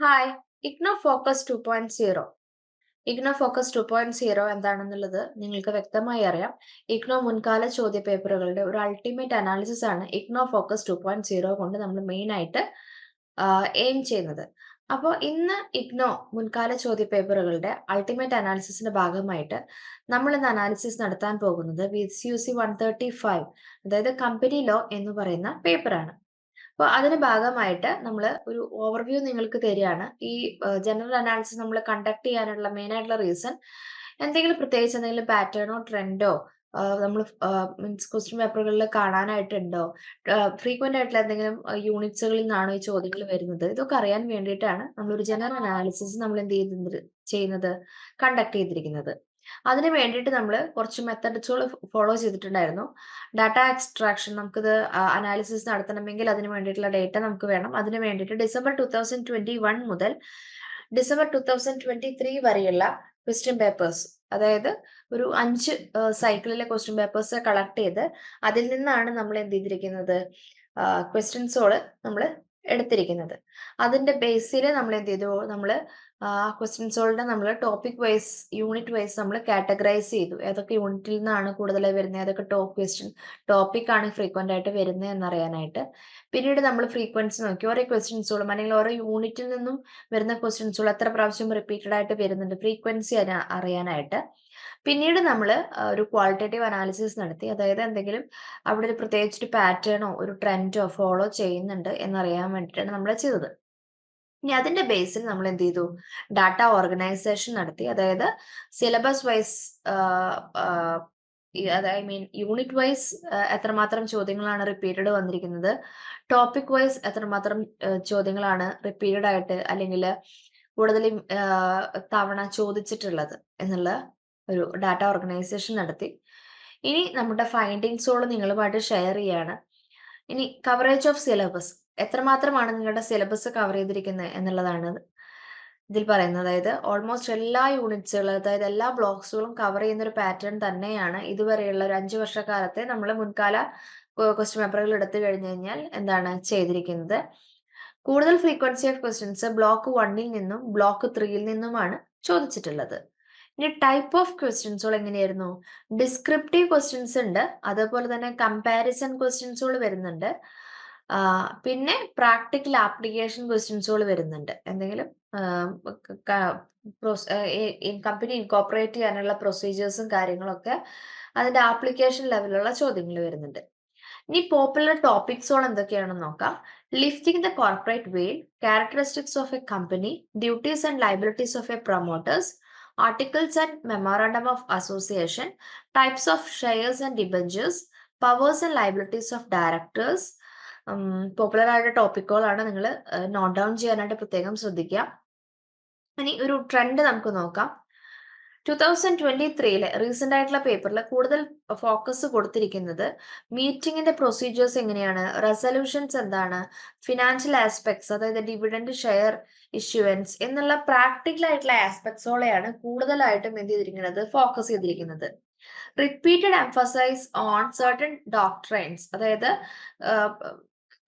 hi IGNOU focus two point zero IGNOU focus two point zero എന്താണെന്നുള്ളത് നിങ്ങൾക്ക് വ്യക്തമായി അറിയാം. ഇഗ്നോ മുൻകാല ചോദ്യ പേപ്പറുകളുടെ ഒരു അൾട്ടിമേറ്റ് അനാലിസിസ് ആണ് IGNOU focus two point zero കൊണ്ട് നമ്മൾ മെയിൻ ആയിട്ട് എയിം ചെയ്യുന്നത്. അപ്പോൾ ഇന്ന് ഇഗ്നോ മുൻകാല ചോദ്യ പേപ്പറുകളുടെ അൾട്ടിമേറ്റ് അനാലിസിസിന്റെ ഭാഗമായിട്ട് നമ്മൾ ഇന്ന് അനാലിസിസ് നടത്താൻ പോകുന്നത് V C U C one thirty five അതായത് കമ്പനി ലോ എന്ന് പറയുന്ന പേപ്പറാണ് അപ്പോൾ അതിന് ഭാഗമായിട്ട് നമ്മൾ ഒരു ഓവർവ്യൂ നിങ്ങൾക്ക് തരികയാണ്. ഈ ജനറൽ അനാലിസിസ് നമ്മൾ കണ്ടക്ട് ചെയ്യാനുള്ള മെയിൻ ആയിട്ടുള്ള റീസൺ എന്തെങ്കിലും പ്രത്യേകിച്ച് എന്തെങ്കിലും പാറ്റേണോ ട്രെൻഡോ നമ്മൾ മീൻസ് ക്വസ്റ്റ്യൻ പേപ്പറുകളിൽ കാണാനായിട്ടുണ്ടോ? ഫ്രീക്വന്റ് ആയിട്ടുള്ള എന്തെങ്കിലും യൂണിറ്റ്സുകളിൽ നിന്നാണോ ഈ ചോദ്യങ്ങൾ വരുന്നത്? ഇതൊക്കെ അറിയാൻ വേണ്ടിയിട്ടാണ് നമ്മളൊരു ജനറൽ അനാലിസിസ് നമ്മൾ എന്ത് ചെയ്യുന്നത് ചെയ്യുന്നത് കണ്ടക്ട് ചെയ്തിരിക്കുന്നത്. അതിന് വേണ്ടിയിട്ട് നമ്മൾ കുറച്ച് മെത്തഡ്സുകൾ ഫോളോ ചെയ്തിട്ടുണ്ടായിരുന്നു. ഡാറ്റ എക്സ്ട്രാക്ഷൻ നമുക്കിത് അനാലിസിസ് നടത്തണമെങ്കിൽ അതിന് വേണ്ടിയിട്ടുള്ള ഡേറ്റ നമുക്ക് വേണം. അതിന് വേണ്ടിയിട്ട് December two thousand twenty one മുതൽ December two thousand twenty three വരെയുള്ള ക്വസ്റ്റ്യൻ പേപ്പേഴ്സ് അതായത് ഒരു അഞ്ച് സൈക്കിളിലെ ക്വസ്റ്റ്യൻ പേപ്പേഴ്സ് കളക്ട് ചെയ്ത് അതിൽ നിന്നാണ് നമ്മൾ എന്ത് ചെയ്തിരിക്കുന്നത്? ക്വസ്റ്റ്യൻസോൾ നമ്മൾ എടുത്തിരിക്കുന്നത്. അതിന്റെ ബേസിൽ നമ്മൾ എന്ത് ചെയ്തു? നമ്മൾ ക്വസ്റ്റ്യൻസുകളുടെ നമ്മൾ ടോപ്പിക് വൈസ് യൂണിറ്റ് വൈസ് നമ്മൾ കാറ്റഗറൈസ് ചെയ്തു. ഏതൊക്കെ യൂണിറ്റിൽ നിന്നാണ് കൂടുതലായി വരുന്നത്? ഏതൊക്കെ ടോപ്പ് ക്വസ്റ്റ്യൻ ടോപ്പിക് ആണ് ഫ്രീക്വന്റ് ആയിട്ട് വരുന്നത് എന്നറിയാനായിട്ട്. പിന്നീട് നമ്മൾ ഫ്രീക്വൻസി നോക്കി. ഓരോ ക്വസ്റ്റ്യൻസുകളും അല്ലെങ്കിൽ ഓരോ യൂണിറ്റിൽ നിന്നും വരുന്ന ക്വസ്റ്റ്യൻസുകൾ എത്ര പ്രാവശ്യം റിപ്പീറ്റഡ് ആയിട്ട് വരുന്നുണ്ട്? ഫ്രീക്വൻസി അറിയാനായിട്ട്. പിന്നീട് നമ്മൾ ഒരു ക്വാളിറ്റേറ്റീവ് അനാലിസിസ് നടത്തി. അതായത് എന്തെങ്കിലും അവിടെ ഒരു പ്രത്യേകിച്ച് ഒരു പാറ്റേണോ ഒരു ട്രെൻഡോ ഫോളോ ചെയ്യുന്നുണ്ട് എന്നറിയാൻ വേണ്ടിയിട്ടാണ് നമ്മൾ ചെയ്തത്. ഇനി അതിന്റെ ബേസിൽ നമ്മൾ എന്ത് ചെയ്തു? ഡാറ്റ ഓർഗനൈസേഷൻ നടത്തി. അതായത് syllabus wise I mean unit wise എത്രമാത്രം ചോദ്യങ്ങളാണ് റിപ്പീറ്റഡ് വന്നിരിക്കുന്നത്? ടോപ്പിക് വൈസ് എത്രമാത്രം ചോദ്യങ്ങളാണ് റിപ്പീറ്റഡ് ആയിട്ട് അല്ലെങ്കിൽ കൂടുതലും തവണ ചോദിച്ചിട്ടുള്ളത് എന്നുള്ള ഒരു ഡാറ്റ ഓർഗനൈസേഷൻ നടത്തി. ഇനി നമ്മുടെ ഫൈൻഡിങ്സോട് നിങ്ങളുമായിട്ട് ഷെയർ ചെയ്യാണ്. ഇനി കവറേജ് ഓഫ് സിലബസ് എത്രമാത്രമാണ് നിങ്ങളുടെ സിലബസ് കവർ ചെയ്തിരിക്കുന്നത് എന്നുള്ളതാണ് ഇതിൽ പറയുന്നത്. അതായത് ഓൾമോസ്റ്റ് എല്ലാ യൂണിറ്റ്സുകളും അതായത് എല്ലാ ബ്ലോക്സുകളും കവർ ചെയ്യുന്ന ഒരു പാറ്റേൺ തന്നെയാണ് ഇതുവരെയുള്ള ഒരു അഞ്ചു വർഷക്കാലത്തെ നമ്മൾ മുൻകാല ക്വസ്റ്റ്യൻ പേപ്പറുകൾ എടുത്തു കഴിഞ്ഞു കഴിഞ്ഞാൽ എന്താണ് ചെയ്തിരിക്കുന്നത്. കൂടുതൽ ഫ്രീക്വൻസി ഓഫ് ക്വസ്റ്റ്യൻസ് ബ്ലോക്ക് വണ്ണിൽ നിന്നും ബ്ലോക്ക് ത്രീയിൽ നിന്നുമാണ് ചോദിച്ചിട്ടുള്ളത്. ഇനി ടൈപ്പ് ഓഫ് ക്വസ്റ്റ്യൻസുകൾ എങ്ങനെയായിരുന്നു? ഡിസ്ക്രിപ്റ്റീവ് ക്വസ്റ്റ്യൻസ് ഉണ്ട്. അതേപോലെ തന്നെ കമ്പാരിസൺ ക്വസ്റ്റ്യൻസുകൾ വരുന്നുണ്ട്. പിന്നെ പ്രാക്ടിക്കൽ ആപ്ലിക്കേഷൻ ക്വസ്റ്റ്യൻസുകൾ വരുന്നുണ്ട്. എന്തെങ്കിലും കമ്പനി ഇൻകോപ്പറേറ്റ് ചെയ്യാനുള്ള പ്രൊസീജിയേഴ്സും കാര്യങ്ങളൊക്കെ അതിന്റെ ആപ്ലിക്കേഷൻ ലെവലുള്ള ചോദ്യങ്ങൾ വരുന്നുണ്ട്. ഇനി പോപ്പുലർ ടോപ്പിക്സുകൾ എന്തൊക്കെയാണെന്ന് നോക്കാം. Lifting the corporate veil characteristics of a company duties and liabilities of a promoters articles and memorandum of association, types of shares and debentures, powers and liabilities of directors, popular ആയ ടോപ്പിക്കുകളാണ് നിങ്ങൾ note down ചെയ്യാനായിട്ട് പ്രത്യേകം ശ്രദ്ധിക്കുക ഇനി ഒരു trend നമുക്ക് നോക്കാം ടു തൗസൻഡ് ട്വന്റി ത്രീയിലെ റീസെന്റ് ആയിട്ടുള്ള പേപ്പറിൽ കൂടുതൽ ഫോക്കസ് കൊടുത്തിരിക്കുന്നത് മീറ്റിംഗിന്റെ പ്രൊസീജിയേഴ്സ് എങ്ങനെയാണ്? റെസൊല്യൂഷൻസ് എന്താണ്? ഫിനാൻഷ്യൽ ആസ്പെക്ട്സ് അതായത് ഡിവിഡൻഡ് ഷെയർ ഇഷ്യൂവൻസ് എന്നുള്ള പ്രാക്ടിക്കൽ ആയിട്ടുള്ള ആസ്പെക്ട്സോളെയാണ് കൂടുതലായിട്ടും എന്ത് ചെയ്തിരിക്കുന്നത്? ഫോക്കസ് ചെയ്തിരിക്കുന്നത്. Repeated emphasise on certain doctrines അതായത്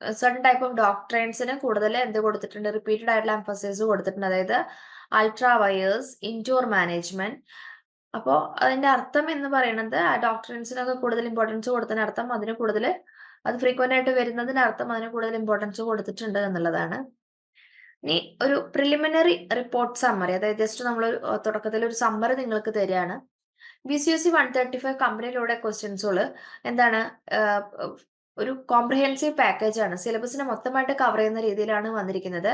സർട്ടൺ ടൈപ്പ് ഓഫ് ഡോക്ട്രൈൻസിന് കൂടുതൽ എന്ത് കൊടുത്തിട്ടുണ്ട്? റിപ്പീറ്റഡ് ആയിട്ടുള്ള എംഫസൈസ് കൊടുത്തിട്ടുണ്ട്. അതായത് അൾട്രാ വയേഴ്സ് ഇൻഡോർ മാനേജ്മെന്റ് അപ്പോൾ അതിന്റെ അർത്ഥം എന്ന് പറയുന്നത് ആ ഡോക്ടറിൻസിനൊക്കെ കൂടുതൽ ഇമ്പോർട്ടൻസ് കൊടുത്തതിന് അർത്ഥം അതിന് കൂടുതൽ അത് ഫ്രീക്വന്റ് ആയിട്ട് വരുന്നതിനർത്ഥം അതിന് കൂടുതൽ ഇമ്പോർട്ടൻസ് കൊടുത്തിട്ടുണ്ട് എന്നുള്ളതാണ്. ഇനി ഒരു പ്രിലിമിനറി റിപ്പോർട്ട് സമ്മറി അതായത് ജസ്റ്റ് നമ്മൾ തുടക്കത്തിൽ ഒരു സമ്മറി നിങ്ങൾക്ക് തരികയാണ്. B C S C one thirty five കമ്പനിയിലൂടെ ക്വസ്റ്റ്യൻസുകൾ എന്താണ് ഒരു കോംപ്രഹെൻസീവ് ആണ്. സിലബസിനെ മൊത്തമായിട്ട് കവർ ചെയ്യുന്ന രീതിയിലാണ് വന്നിരിക്കുന്നത്.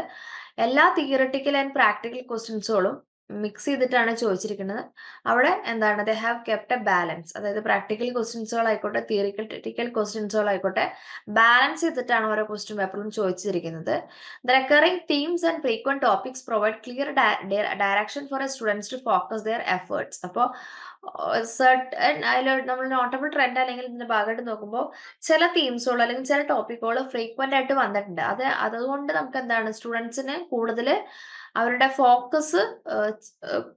എല്ലാ തിയറട്ടിക്കൽ ആൻഡ് പ്രാക്ടിക്കൽ ക്വസ്റ്റ്യൻസുകളും മിക്സ് ചെയ്തിട്ടാണ് ചോദിച്ചിരിക്കുന്നത്. അവിടെ എന്താണ്? They have kept a balance അതായത് പ്രാക്ടിക്കൽ ക്വസ്റ്റ്യൻസുകളായിക്കോട്ടെ തിയറിക്കൽ ക്വസ്റ്റ്യൻസുകളായിക്കോട്ടെ ബാലൻസ് ചെയ്തിട്ടാണ് ഓരോ ക്വസ്റ്റ്യൻ പേപ്പറിലും ചോദിച്ചിരിക്കുന്നത്. The recurring themes and frequent topics provide clear direction for a students to focus their efforts അപ്പോൾ സർട്ടൻ അതിൽ നമ്മൾ നോട്ടബിൾ ട്രെൻഡ് അല്ലെങ്കിൽ ഇതിന്റെ ഭാഗമായിട്ട് നോക്കുമ്പോൾ ചില തീംസുകൾ അല്ലെങ്കിൽ ചില ടോപ്പിക്കുകൾ ഫ്രീക്വന്റ് ആയിട്ട് വന്നിട്ടുണ്ട്. അത് അതുകൊണ്ട് നമുക്ക് എന്താണ്? സ്റ്റുഡൻസിന് കൂടുതൽ അവരുടെ ഫോക്കസ്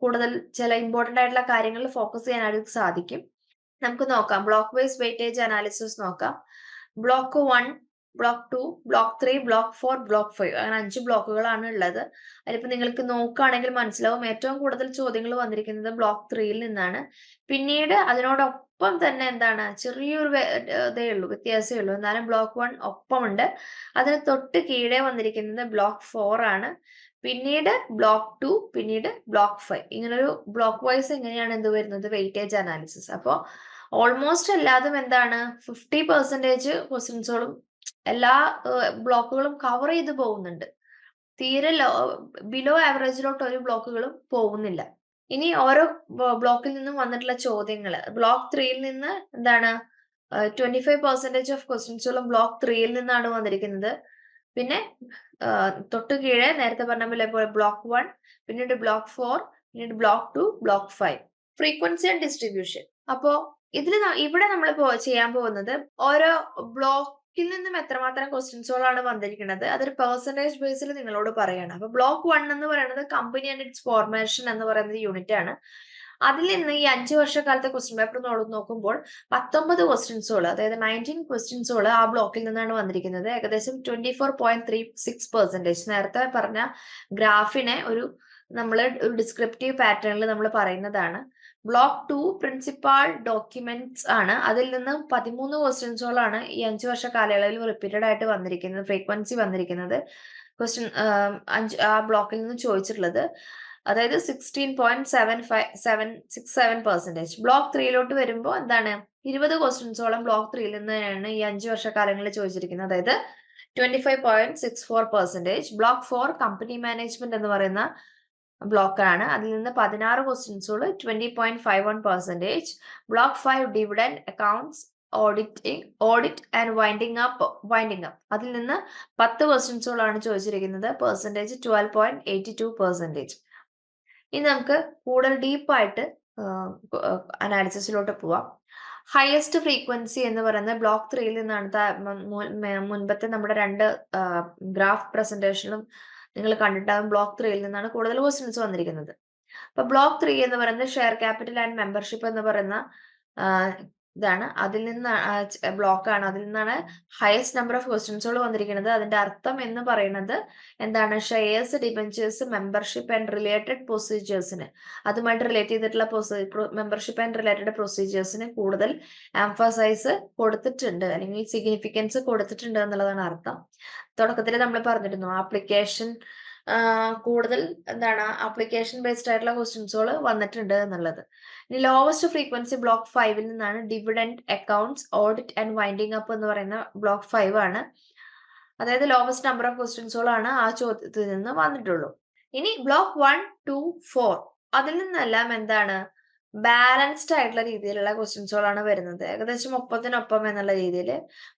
കൂടുതൽ ചില ഇമ്പോർട്ടന്റ് ആയിട്ടുള്ള കാര്യങ്ങളിൽ ഫോക്കസ് ചെയ്യാൻ അവർക്ക് സാധിക്കും. നമുക്ക് നോക്കാം. ബ്ലോക്ക് വൈസ് വെയിറ്റേജ് അനാലിസിസ് നോക്കാം. Block one block two block three block four block five അങ്ങനെ അഞ്ച് ബ്ലോക്കുകളാണ് ഉള്ളത്. അതിലിപ്പോൾ നിങ്ങൾക്ക് നോക്കുകയാണെങ്കിൽ മനസ്സിലാവും ഏറ്റവും കൂടുതൽ ചോദ്യങ്ങൾ വന്നിരിക്കുന്നത് ബ്ലോക്ക് ത്രീയിൽ നിന്നാണ്. പിന്നീട് അതിനോടൊപ്പം തന്നെ എന്താണ്? ചെറിയൊരു ഇതേ ഉള്ളൂ വ്യത്യാസമേ ഉള്ളൂ. എന്നാലും ബ്ലോക്ക് വൺ ഒപ്പമുണ്ട്. അതിന് തൊട്ട് കീഴേ വന്നിരിക്കുന്നത് ബ്ലോക്ക് ഫോർ ആണ്. പിന്നീട് ബ്ലോക്ക് ടു പിന്നീട് ബ്ലോക്ക് ഫൈവ് ഒരു ബ്ലോക്ക് വൈസ് എങ്ങനെയാണ് എന്ത് വരുന്നത്? വെയിറ്റേജ് അനാലിസിസ് അപ്പോൾ ഓൾമോസ്റ്റ് എല്ലാതും എന്താണ്? ഫിഫ്റ്റി പെർസെന്റേജ് ക്വസ്റ്റ്യൻസുകളും എല്ലാ ബ്ലോക്കുകളും കവർ ചെയ്ത് പോകുന്നുണ്ട്. തീരെ ലോ ബിലോ ആവറേജിലോട്ട് ഒരു ബ്ലോക്കുകളും പോകുന്നില്ല. ഇനി ഓരോ ബ്ലോക്കിൽ നിന്നും വന്നിട്ടുള്ള ചോദ്യങ്ങൾ ബ്ലോക്ക് ത്രീയിൽ നിന്ന് എന്താണ്? ട്വന്റി ഫൈവ് പെർസെന്റേജ് ഓഫ് ക്വസ്റ്റ്യൻസുകളും ബ്ലോക്ക് ത്രീയിൽ നിന്നാണ് വന്നിരിക്കുന്നത്. പിന്നെ തൊട്ട് കീഴെ നേരത്തെ പറഞ്ഞ പോലെ ബ്ലോക്ക് വൺ പിന്നീട് ബ്ലോക്ക് ഫോർ പിന്നീട് block two block five frequency and distribution അപ്പോ ഇതിൽ ഇവിടെ നമ്മൾ ചെയ്യാൻ പോകുന്നത് ഓരോ ബ്ലോക്കിൽ നിന്നും എത്രമാത്രം ക്വസ്റ്റ്യൻസുകളാണ് വന്നിരിക്കുന്നത് അതൊരു പെർസെന്റേജ് ബേസിൽ നിങ്ങളോട് പറയണം. അപ്പൊ ബ്ലോക്ക് വൺ എന്ന് പറയുന്നത് കമ്പനി ആൻഡ് ഇറ്റ്സ് ഫോർമേഷൻ എന്ന് പറയുന്ന യൂണിറ്റ് ആണ്. അതിൽ നിന്ന് ഈ അഞ്ച് വർഷക്കാലത്തെ ക്വസ്റ്റ്യൻ പേപ്പർ നോക്കുമ്പോൾ പത്തൊമ്പത് ക്വസ്റ്റ്യൻസുകൾ അതായത് നയന്റീൻ ക്വസ്റ്റ്യൻസുകൾ ആ ബ്ലോക്കിൽ നിന്നാണ് വന്നിരിക്കുന്നത്. ഏകദേശം twenty four point three six percentage നേരത്തെ പറഞ്ഞ ഗ്രാഫിനെ ഒരു നമ്മൾ ഒരു ഡിസ്ക്രിപ്റ്റീവ് പാറ്റേണിൽ നമ്മൾ പറയുന്നതാണ്. ബ്ലോക്ക് ടു പ്രിൻസിപ്പാൾ ഡോക്യുമെന്റ്സ് ആണ്. അതിൽ നിന്ന് പതിമൂന്ന് ക്വസ്റ്റ്യൻസുകളാണ് ഈ അഞ്ച് വർഷ കാലയളവിൽ റിപ്പീറ്റഡ് ആയിട്ട് വന്നിരിക്കുന്നത് ഫ്രീക്വൻസി വന്നിരിക്കുന്നത്. ക്വസ്റ്റ്യൻ അഞ്ച് ആ ബ്ലോക്കിൽ നിന്ന് ചോദിച്ചിട്ടുള്ളത്. അതായത് sixteen point seven five seven six seven percentage block ത്രീയിലോട്ട് വരുമ്പോൾ എന്താണ്? ഇരുപത് ക്വസ്റ്റ്യൻസോളം ബ്ലോക്ക് ത്രീയിൽ നിന്നാണ് ഈ അഞ്ച് വർഷ കാലങ്ങളിൽ ചോദിച്ചിരിക്കുന്നത്. അതായത് twenty five point six four percentage block four company management എന്ന് പറയുന്ന ബ്ലോക്ക് ആണ്. അതിൽ നിന്ന് പതിനാറ് ക്വസ്റ്റ്യൻസുകൾ twenty point five one percentage block five dividend accounts auditing audit and winding up winding up അതിൽ നിന്ന് പത്ത് ക്വസ്റ്റ്യൻസുകളാണ് ചോദിച്ചിരിക്കുന്നത്. Percentage twelve point eighty two percentage ഇനി നമുക്ക് കൂടുതൽ ഡീപ്പായിട്ട് അനാലിസിസിലോട്ട് പോവാം. ഹയസ്റ്റ് ഫ്രീക്വൻസി എന്ന് പറയുന്ന ബ്ലോക്ക് ത്രീയിൽ നിന്നാണ് മുൻപത്തെ നമ്മുടെ രണ്ട് ഗ്രാഫ് പ്രസന്റേഷനും നിങ്ങൾ കണ്ടിട്ടാകും ബ്ലോക്ക് ത്രീയിൽ നിന്നാണ് കൂടുതൽ ക്വസ്റ്റ്യൻസ് വന്നിരിക്കുന്നത്. അപ്പൊ ബ്ലോക്ക് ത്രീ എന്ന് പറയുന്നത് ഷെയർ ക്യാപിറ്റൽ ആൻഡ് മെമ്പർഷിപ്പ് എന്ന് പറയുന്ന ഇതാണ്. അതിൽ നിന്ന് ബ്ലോക്ക് ആണ്. അതിൽ നിന്നാണ് ഹയസ്റ്റ് നമ്പർ ഓഫ് ക്വസ്റ്റ്യൻസുകൾ വന്നിരിക്കുന്നത്. അതിന്റെ അർത്ഥം എന്ന് പറയുന്നത് എന്താണ്? Shares debentures membership and related പ്രൊസീജിയേഴ്സിന് അതുമായിട്ട് റിലേറ്റ് ചെയ്തിട്ടുള്ള മെമ്പർഷിപ്പ് ആൻഡ് റിലേറ്റഡ് പ്രൊസീജിയേഴ്സിന് കൂടുതൽ എംഫസൈസ് കൊടുത്തിട്ടുണ്ട്. അല്ലെങ്കിൽ സിഗ്നിഫിക്കൻസ് കൊടുത്തിട്ടുണ്ട് എന്നുള്ളതാണ് അർത്ഥം. തുടക്കത്തിൽ നമ്മൾ പറഞ്ഞിരുന്നു ആപ്ലിക്കേഷൻ കൂടുതൽ എന്താണ് ആപ്ലിക്കേഷൻ ബേസ്ഡ് ആയിട്ടുള്ള ക്വസ്റ്റ്യൻസുകൾ വന്നിട്ടുണ്ട് എന്നുള്ളത്. ഇനി ലോവസ്റ്റ് ഫ്രീക്വൻസി ബ്ലോക്ക് ഫൈവിൽ നിന്നാണ് dividend accounts audit and winding up എന്ന് പറയുന്ന ബ്ലോക്ക് ഫൈവ് ആണ്. അതായത് ലോവസ്റ്റ് നമ്പർ ഓഫ് ക്വസ്റ്റ്യൻസുകളാണ് ആ ചോദ്യത്തിൽ നിന്ന് വന്നിട്ടുള്ളൂ. ഇനി ബ്ലോക്ക് വൺ ടു ഫോർ അതിൽ നിന്നെല്ലാം എന്താണ് ബാലൻസ്ഡ് ആയിട്ടുള്ള രീതിയിലുള്ള ക്വസ്റ്റ്യൻസുകളാണ് വരുന്നത്. ഏകദേശം ഒപ്പത്തിനൊപ്പം എന്നുള്ള രീതിയിൽ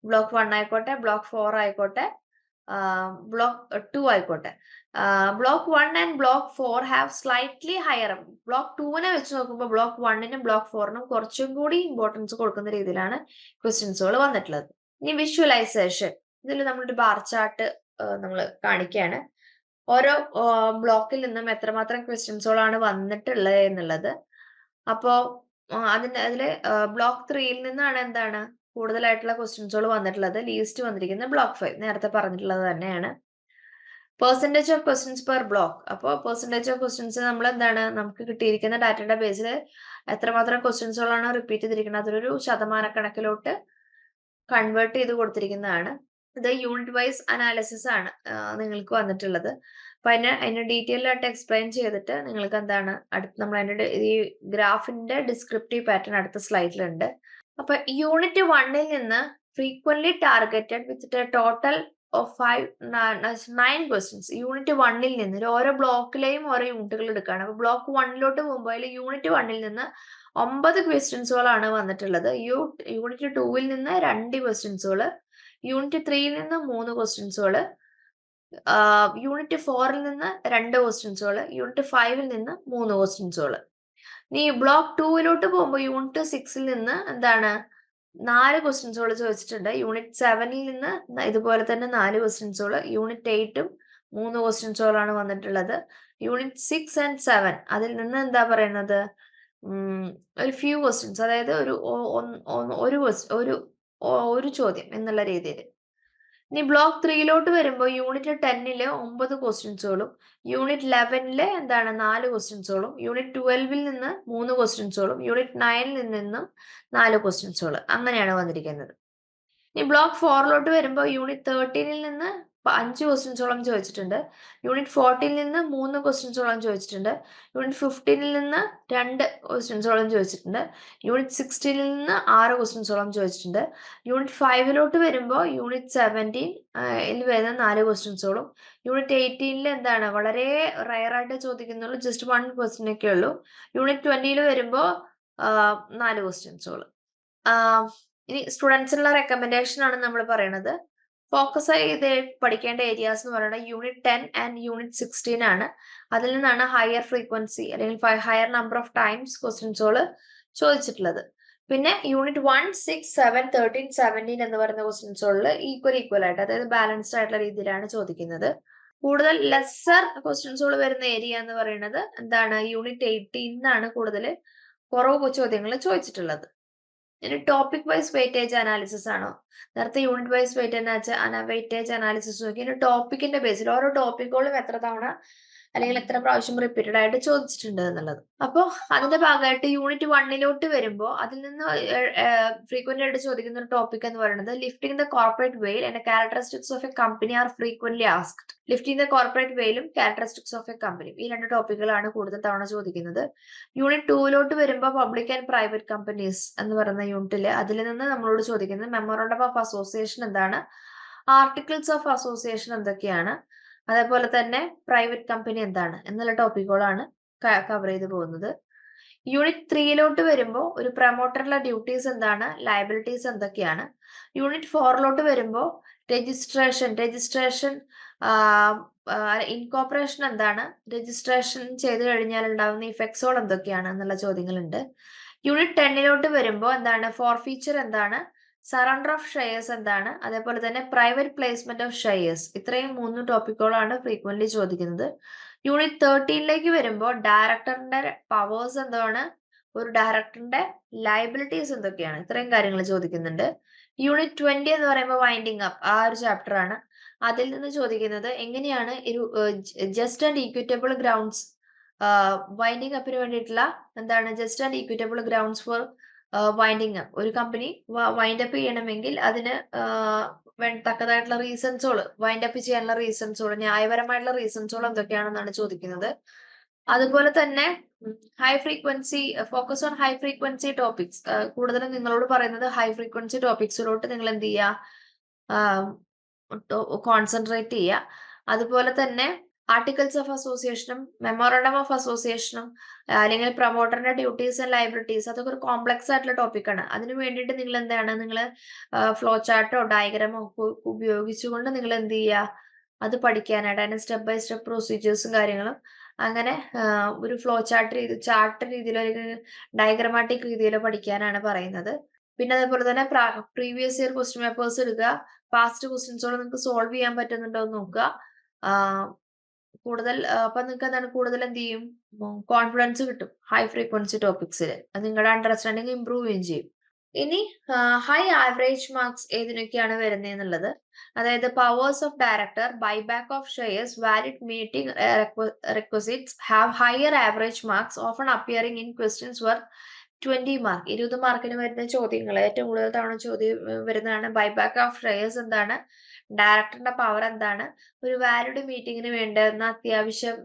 ബ്ലോക്ക് വൺ ആയിക്കോട്ടെ ബ്ലോക്ക് ഫോർ ആയിക്കോട്ടെ ബ്ലോക്ക് ടു ആയിക്കോട്ടെ. Block one and block four have slightly higher block ടുവിനെ വെച്ച് നോക്കുമ്പോൾ ബ്ലോക്ക് വണ്ണിനും ബ്ലോക്ക് ഫോറിനും കുറച്ചും കൂടി ഇമ്പോർട്ടൻസ് കൊടുക്കുന്ന രീതിയിലാണ് ക്വസ്റ്റ്യൻസുകൾ വന്നിട്ടുള്ളത്. ഇനി വിഷ്വലൈസേഷൻ ഇതിൽ നമ്മളൊരു ബാർ ചാർട്ട് നമ്മൾ കാണിക്കുകയാണ് ഓരോ ബ്ലോക്കിൽ നിന്നും എത്രമാത്രം ക്വസ്റ്റ്യൻസുകളാണ് വന്നിട്ടുള്ളത് എന്നുള്ളത്. അപ്പോ അതിന്റെ അതിൽ ബ്ലോക്ക് ത്രീയിൽ നിന്നാണ് എന്താണ്? കൂടുതലായിട്ടുള്ള ക്വസ്റ്റ്യൻസുകൾ വന്നിട്ടുള്ളത് ലീസ്റ്റ് വന്നിരിക്കുന്നത് ബ്ലോക്ക് ഫൈവ് നേരത്തെ പറഞ്ഞിട്ടുള്ളത് തന്നെയാണ്. Percentage of questions per block അപ്പോൾ പെർസെന്റേജ് ഓഫ് ക്വസ്റ്റ്യൻസ് നമ്മൾ എന്താണ് നമുക്ക് കിട്ടിയിരിക്കുന്ന ഡാറ്റയുടെ ബേസിൽ എത്രമാത്രം ക്വസ്റ്റ്യൻസുകളാണ് റിപ്പീറ്റ് ചെയ്തിരിക്കുന്നത്? അതൊരു ശതമാനക്കണക്കിലോട്ട് കൺവേർട്ട് ചെയ്ത് കൊടുത്തിരിക്കുന്നതാണ്. ഇത് യൂണിറ്റ് വൈസ് അനാലിസിസ് ആണ് നിങ്ങൾക്ക് വന്നിട്ടുള്ളത്. അപ്പൊ അതിന് അതിന് ഡീറ്റെയിൽ ആയിട്ട് എക്സ്പ്ലെയിൻ ചെയ്തിട്ട് നിങ്ങൾക്ക് എന്താണ് അടുത്ത് നമ്മൾ അതിന്റെ ഈ ഗ്രാഫിന്റെ ഡിസ്ക്രിപ്റ്റീവ് പാറ്റേൺ അടുത്ത സ്ലൈഡിലുണ്ട് അപ്പൊ യൂണിറ്റ് വണ്ണിൽ നിന്ന് frequently targeted with total of five nine questions unit വണ്ണിൽ നിന്ന് ഓരോ ബ്ലോക്കിലെയും ഓരോ യൂണിറ്റുകൾ എടുക്കുകയാണ്. അപ്പൊ ബ്ലോക്ക് വണ്ണിലോട്ട് പോകുമ്പോൾ അതിൽ യൂണിറ്റ് വണ്ണിൽ നിന്ന് ഒമ്പത് ക്വസ്റ്റ്യൻസുകളാണ് വന്നിട്ടുള്ളത്. യു യൂണിറ്റ് ടൂവിൽ നിന്ന് രണ്ട് ക്വസ്റ്റ്യൻസുകൾ യൂണിറ്റ് ത്രീയിൽ നിന്ന് മൂന്ന് ക്വസ്റ്റ്യൻസുകൾ യൂണിറ്റ് ഫോറിൽ നിന്ന് രണ്ട് ക്വസ്റ്റ്യൻസുകൾ യൂണിറ്റ് ഫൈവിൽ നിന്ന് മൂന്ന് ക്വസ്റ്റ്യൻസുകൾ ഇനി ബ്ലോക്ക് ടൂവിലോട്ട് പോകുമ്പോൾ യൂണിറ്റ് സിക്സിൽ നിന്ന് എന്താണ്? നാല് ക്വസ്റ്റ്യൻസുകൾ ചോദിച്ചിട്ടുണ്ട്. യൂണിറ്റ് സെവനിൽ നിന്ന് ഇതുപോലെ തന്നെ നാല് ക്വസ്റ്റ്യൻസുകൾ യൂണിറ്റ് എയ്റ്റും മൂന്ന് ക്വസ്റ്റ്യൻസുകളാണ് വന്നിട്ടുള്ളത്. യൂണിറ്റ് സിക്സ് ആൻഡ് സെവൻ അതിൽ നിന്ന് എന്താ പറയുന്നത് ഒരു ഫ്യൂ ക്വസ്റ്റ്യൻസ് അതായത് ഒരു ഒരു ഒരു ചോദ്യം എന്നുള്ള രീതിയിൽ. ഇനി ബ്ലോക്ക് ത്രീയിലോട്ട് വരുമ്പോൾ യൂണിറ്റ് ടെന്നിൽ ഒമ്പത് ക്വസ്റ്റ്യൻസുകളും യൂണിറ്റ് ലെവനിൽ എന്താണ് നാല് ക്വസ്റ്റ്യൻസുകളും യൂണിറ്റ് ട്വൽവിൽ നിന്ന് മൂന്ന് ക്വസ്റ്റ്യൻസുകളും യൂണിറ്റ് നയനിൽ നിന്നും നാല് ക്വസ്റ്റ്യൻസുകൾ അങ്ങനെയാണ് വന്നിരിക്കുന്നത്. ഇനി ബ്ലോക്ക് ഫോറിലോട്ട് വരുമ്പോൾ യൂണിറ്റ് തേർട്ടീനിൽ നിന്ന് അഞ്ച് ക്വസ്റ്റ്യൻസോളം ചോദിച്ചിട്ടുണ്ട്. യൂണിറ്റ് ഫോർട്ടീനിൽ നിന്ന് മൂന്ന് ക്വസ്റ്റ്യൻസോളം ചോദിച്ചിട്ടുണ്ട്. യൂണിറ്റ് ഫിഫ്റ്റീനിൽ നിന്ന് രണ്ട് ക്വസ്റ്റ്യൻസോളം ചോദിച്ചിട്ടുണ്ട്. യൂണിറ്റ് സിക്സ്റ്റീനിൽ നിന്ന് ആറ് ക്വസ്റ്റ്യൻസോളം ചോദിച്ചിട്ടുണ്ട്. യൂണിറ്റ് ഫൈവിലോട്ട് വരുമ്പോൾ യൂണിറ്റ് സെവന്റീൻ വരുന്ന നാല് ക്വസ്റ്റ്യൻസോളും യൂണിറ്റ് എയ്റ്റീനിൽ എന്താണ്? വളരെ റയറായിട്ട് ചോദിക്കുന്നുള്ളൂ. ജസ്റ്റ് വൺ ക്വസ്റ്റ്യൻ ഒക്കെ ഉള്ളൂ. യൂണിറ്റ് ട്വന്റിയിൽ വരുമ്പോൾ നാല് ക്വസ്റ്റ്യൻസോൾ ഇനി സ്റ്റുഡൻസിനുള്ള റെക്കമെൻഡേഷൻ ആണ് നമ്മൾ പറയണത്. ഫോക്കസ് ചെയ്ത് പഠിക്കേണ്ട ഏരിയാസ് എന്ന് പറയുന്നത് unit ten and unit sixteen ആണ്. അതിൽ നിന്നാണ് ഹയർ ഫ്രീക്വൻസി അല്ലെങ്കിൽ ഹയർ നമ്പർ ഓഫ് ടൈംസ് ക്വസ്റ്റ്യൻസുകൾ ചോദിച്ചിട്ടുള്ളത്. പിന്നെ unit one six seven thirteen seventeen എന്ന് പറയുന്ന ക്വസ്റ്റ്യൻസുകളിൽ ഈക്വൽ ഈക്വൽ ആയിട്ട് അതായത് ബാലൻസ്ഡ് ആയിട്ടുള്ള രീതിയിലാണ് ചോദിക്കുന്നത്. കൂടുതൽ ലെസ്സർ ക്വസ്റ്റ്യൻസുകൾ വരുന്ന ഏരിയ എന്ന് പറയുന്നത് എന്താണ്? യൂണിറ്റ് എയ്റ്റീൻ ആണ് കൂടുതൽ കുറവ് ചോദ്യങ്ങൾ ചോദിച്ചിട്ടുള്ളത്. ഇനി ടോപ്പിക് വൈസ് വെയിറ്റേജ് അനാലിസിസ് ആണോ? നേരത്തെ unit wise weightage weightage analysis നോക്കി. ഇനി ടോപ്പിക്കിന്റെ ബേസിൽ ഓരോ ടോപ്പിക്കുകളും എത്ര തവണ അല്ലെങ്കിൽ എത്ര പ്രാവശ്യം റിപ്പീറ്റഡ് ആയിട്ട് ചോദിച്ചിട്ടുണ്ട് എന്നുള്ളത്. അപ്പോൾ അതിന്റെ ഭാഗമായിട്ട് യൂണിറ്റ് വണ്ണിലോട്ട് വരുമ്പോൾ അതിൽ നിന്ന് ഫ്രീക്വന്റ് ആയിട്ട് ചോദിക്കുന്ന ഒരു ടോപ്പിക് എന്ന് പറയുന്നത് lifting the corporate veil and characteristics of a company are frequently asked lifting the corporate വെയിലും ക്യാരക്ടറിസ്റ്റിക്സ് ഓഫ് എ കമ്പനി ഈ രണ്ട് ടോപ്പിക്കുകളാണ് കൂടുതൽ തവണ ചോദിക്കുന്നത്. യൂണിറ്റ് ടൂവിലോട്ട് വരുമ്പോൾ പബ്ലിക് ആൻഡ് പ്രൈവറ്റ് കമ്പനീസ് എന്ന് പറയുന്ന യൂണിറ്റിൽ അതിൽ നിന്ന് നമ്മളോട് ചോദിക്കുന്നത് മെമ്മോറണ്ടം ഓഫ് അസോസിയേഷൻ എന്താണ്? ആർട്ടിക്കിൾസ് ഓഫ് അസോസിയേഷൻ എന്തൊക്കെയാണ്? അതേപോലെ തന്നെ പ്രൈവറ്റ് കമ്പനി എന്താണ്? എന്നുള്ള ടോപ്പിക്കുകളാണ് കവർ ചെയ്തു പോകുന്നത്. യൂണിറ്റ് ത്രീയിലോട്ട് വരുമ്പോൾ ഒരു പ്രൊമോട്ടറിലെ ഡ്യൂട്ടീസ് എന്താണ്? ലയബിലിറ്റീസ് എന്തൊക്കെയാണ്? യൂണിറ്റ് ഫോറിലോട്ട് വരുമ്പോൾ രജിസ്ട്രേഷൻ രജിസ്ട്രേഷൻ ഇൻകോപ്പറേഷൻ എന്താണ്? രജിസ്ട്രേഷൻ ചെയ്തു കഴിഞ്ഞാൽ ഉണ്ടാകുന്ന ഇഫക്ട്സുകൾ എന്തൊക്കെയാണ്? എന്നുള്ള ചോദ്യങ്ങളുണ്ട്. യൂണിറ്റ് ടെന്നിലോട്ട് വരുമ്പോൾ എന്താണ്? ഫോർ ഫീച്ചർ എന്താണ്? സറണ്ടർ ഓഫ് ഷെയർസ് എന്താണ്? അതേപോലെ തന്നെ പ്രൈവറ്റ് പ്ലേസ്മെന്റ് ഓഫ് ഷെയർസ് ഇത്രയും മൂന്ന് ടോപ്പിക്കുകളാണ് ഫ്രീക്വന്റ്ലി ചോദിക്കുന്നത്. യൂണിറ്റ് തേർട്ടീനിലേക്ക് വരുമ്പോൾ ഡയറക്ടറിന്റെ പവേഴ്സ് എന്താണ്? ഒരു ഡയറക്ടറിന്റെ ലയബിലിറ്റീസ് എന്തൊക്കെയാണ്? ഇത്രയും കാര്യങ്ങൾ ചോദിക്കുന്നുണ്ട്. യൂണിറ്റ് ട്വന്റി എന്ന് പറയുമ്പോൾ വൈൻഡിങ് അപ്പ് ആ ഒരു ചാപ്റ്റർ ആണ്. അതിൽ നിന്ന് ചോദിക്കുന്നത് എങ്ങനെയാണ് ഒരു just and equitable grounds winding അപ്പിന് വേണ്ടിയിട്ടുള്ള എന്താണ്? Just and equitable grounds for winding up ഒരു കമ്പനി വൈൻഡ് അപ്പ് ചെയ്യണമെങ്കിൽ അതിന് തക്കതായിട്ടുള്ള റീസൺസുകൾ വൈൻഡ് അപ്പ് ചെയ്യാനുള്ള റീസൺസുകൾ ന്യായപരമായിട്ടുള്ള റീസൺസുകൾ എന്തൊക്കെയാണെന്നാണ് ചോദിക്കുന്നത്. അതുപോലെ തന്നെ high frequency focus on high frequency topics കൂടുതലും നിങ്ങളോട് പറയുന്നത് ഹൈ ഫ്രീക്വൻസി ടോപ്പിക്സിലോട്ട് നിങ്ങൾ എന്ത് ചെയ്യുക? കോൺസെൻട്രേറ്റ് ചെയ്യുക. അതുപോലെ തന്നെ ആർട്ടിക്കിൾസ് ഓഫ് അസോസിയേഷനും മെമ്മോറണ്ടം ഓഫ് അസോസിയേഷനും അല്ലെങ്കിൽ പ്രൊമോട്ടറിന്റെ ഡ്യൂട്ടീസ് ആൻഡ് ലൈബ്രറ്റീസ് അതൊക്കെ ഒരു കോംപ്ലക്സ് ആയിട്ടുള്ള ടോപ്പിക്കാണ് അതിന് വേണ്ടിയിട്ട് നിങ്ങൾ എന്താണ്? നിങ്ങൾ ഫ്ലോ ചാർട്ടോ ഡയഗ്രാമോ ഉപയോഗിച്ചുകൊണ്ട് നിങ്ങൾ എന്ത് ചെയ്യുക? അത് പഠിക്കാനായിട്ട് അതിന് സ്റ്റെപ്പ് ബൈ സ്റ്റെപ്പ് പ്രൊസീജിയേഴ്സും കാര്യങ്ങളും അങ്ങനെ ഒരു ഫ്ലോ ചാർട്ട് രീതി ചാർട്ട് രീതിയിലോ അല്ലെങ്കിൽ ഡയഗ്രമാറ്റിക് രീതിയിലോ പഠിക്കാനാണ് പറയുന്നത്. പിന്നെ അതേപോലെ തന്നെ പ്രീവിയസ് ഇയർ ക്വസ്റ്റ്യൻ പേപ്പേഴ്സ് എടുക്കുക പാസ്റ്റ് ക്വസ്റ്റ്യൻസോട് നിങ്ങൾക്ക് സോൾവ് ചെയ്യാൻ പറ്റുന്നുണ്ടോ എന്ന് നോക്കുക. കൂടുതൽ അപ്പൊ നിങ്ങൾക്ക് എന്താണ് കൂടുതൽ എന്ത് ചെയ്യും? കോൺഫിഡൻസ് കിട്ടും. ഹൈ ഫ്രീക്വൻസി ടോപ്പിക്സിൽ അത് നിങ്ങളുടെ അണ്ടർസ്റ്റാൻഡിങ് ഇമ്പ്രൂവ് ചെയ്യും ചെയ്യും. ഇനി ഹൈ ആവറേജ് മാർക്സ് ഏതിനൊക്കെയാണ് വരുന്നത് എന്നുള്ളത് അതായത് powers of director buyback of shares valid meeting requisites have higher average marks often appearing in questions were twenty mark ഇരുപത് മാർക്കിന് വരുന്ന ചോദ്യങ്ങൾ ഏറ്റവും കൂടുതൽ തവണ ചോദ്യം വരുന്നതാണ് ബൈബാക്ക് ഓഫ് ഷെയർസ് എന്താണ്? ഡയറക്ടറിന്റെ പവർ എന്താണ്? ഒരു വാലിഡ് മീറ്റിംഗിന് വേണ്ടുന്ന അത്യാവശ്യം